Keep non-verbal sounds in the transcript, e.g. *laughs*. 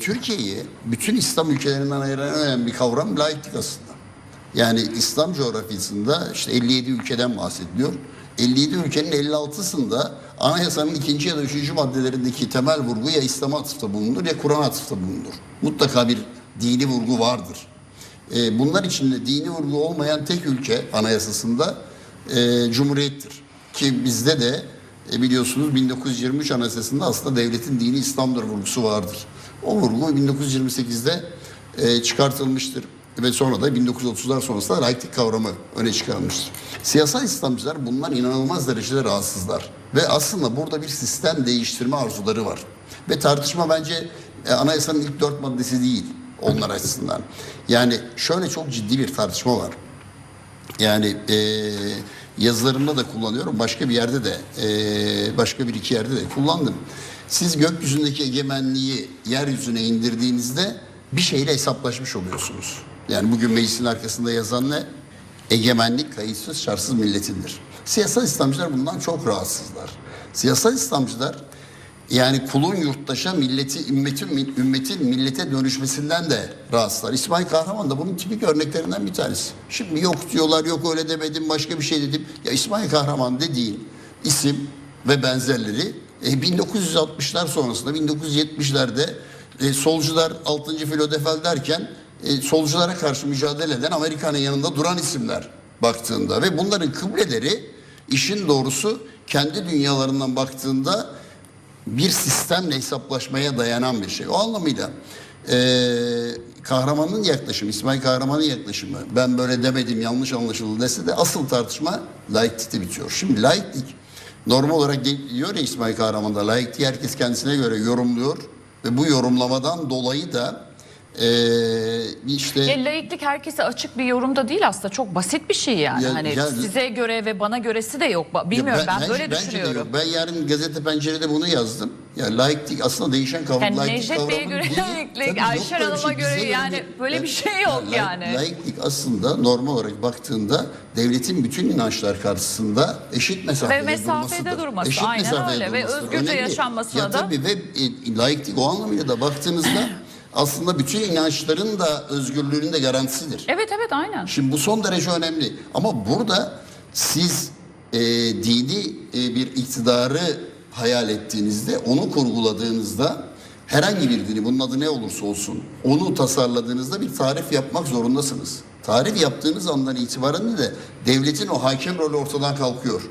Türkiye'yi bütün İslam ülkelerinden ayıran önemli kavram laiklik aslında. Yani İslam coğrafyasında işte 57 ülkeden bahsediliyor. 57 ülkenin 56'sında anayasanın ikinci ya da üçüncü maddelerindeki temel vurgu ya İslam'a atıfta bulunur ya Kur'an'a atıfta bulunur. Mutlaka bir dini vurgu vardır. Ee, bunlar içinde dini vurgu olmayan tek ülke anayasasında e, Cumhuriyettir. Ki bizde de e, biliyorsunuz 1923 anayasasında aslında devletin dini İslam'dır vurgusu vardır. O vurgu 1928'de e, çıkartılmıştır ve sonra da 1930'lar sonrasında laiklik kavramı öne çıkarılmıştır. Siyasal İslamcılar bundan inanılmaz derecede rahatsızlar ve aslında burada bir sistem değiştirme arzuları var. Ve tartışma bence e, anayasanın ilk dört maddesi değil onlar açısından. Yani şöyle çok ciddi bir tartışma var. Yani e, yazılarımda da kullanıyorum. Başka bir yerde de e, başka bir iki yerde de kullandım. Siz gökyüzündeki egemenliği yeryüzüne indirdiğinizde bir şeyle hesaplaşmış oluyorsunuz. Yani bugün meclisin arkasında yazan ne? Egemenlik kayıtsız şartsız milletindir. Siyasal İslamcılar bundan çok rahatsızlar. Siyasal İslamcılar yani kulun yurttaşa, milleti, ümmetin, ümmetin millete dönüşmesinden de rahatsızlar. İsmail Kahraman da bunun tipik örneklerinden bir tanesi. Şimdi yok diyorlar, yok öyle demedim, başka bir şey dedim. Ya İsmail Kahraman dediğin isim ve benzerleri e, 1960'lar sonrasında, 1970'lerde e, solcular 6. filodefel derken e, solculara karşı mücadele eden Amerika'nın yanında duran isimler baktığında ve bunların kıbleleri işin doğrusu kendi dünyalarından baktığında bir sistemle hesaplaşmaya dayanan bir şey. O anlamıyla e, kahramanın yaklaşımı, İsmail Kahraman'ın yaklaşımı ben böyle demedim yanlış anlaşıldı dese de asıl tartışma laiklikte bitiyor. Şimdi laiklik normal olarak diyor ya İsmail Kahraman'da laikliği herkes kendisine göre yorumluyor ve bu yorumlamadan dolayı da e, işte Ya, laiklik herkese açık bir yorumda değil aslında çok basit bir şey yani. Ya- hani ya- size göre ve bana göresi de yok. Bilmiyorum Ya ben, böyle bence- de düşünüyorum. yok. Ben yarın gazete pencerede bunu yazdım. Ya laiklik aslında değişen kavram. Yani laiklik Necdet Bey'e göre *laughs* laiklik, bir Hanım'a göre bize yani değil. böyle bir şey yok laik- yani. Laiklik aslında normal olarak baktığında devletin bütün inançlar karşısında eşit mesafede, Ve mesafede durmasıdır. durması, Eşit aynen mesafede öyle. Ve durmasıdır. özgürce yaşanmasına ya da- Tabii ve e, laiklik o anlamıyla da baktığınızda *clears throat* aslında bütün inançların da özgürlüğünün de garantisidir. Evet evet aynen. Şimdi bu son derece önemli. Ama burada siz e, dini e, bir iktidarı hayal ettiğinizde, onu kurguladığınızda herhangi bir dini, bunun adı ne olursa olsun, onu tasarladığınızda bir tarif yapmak zorundasınız. Tarif yaptığınız andan itibaren de devletin o hakem rolü ortadan kalkıyor.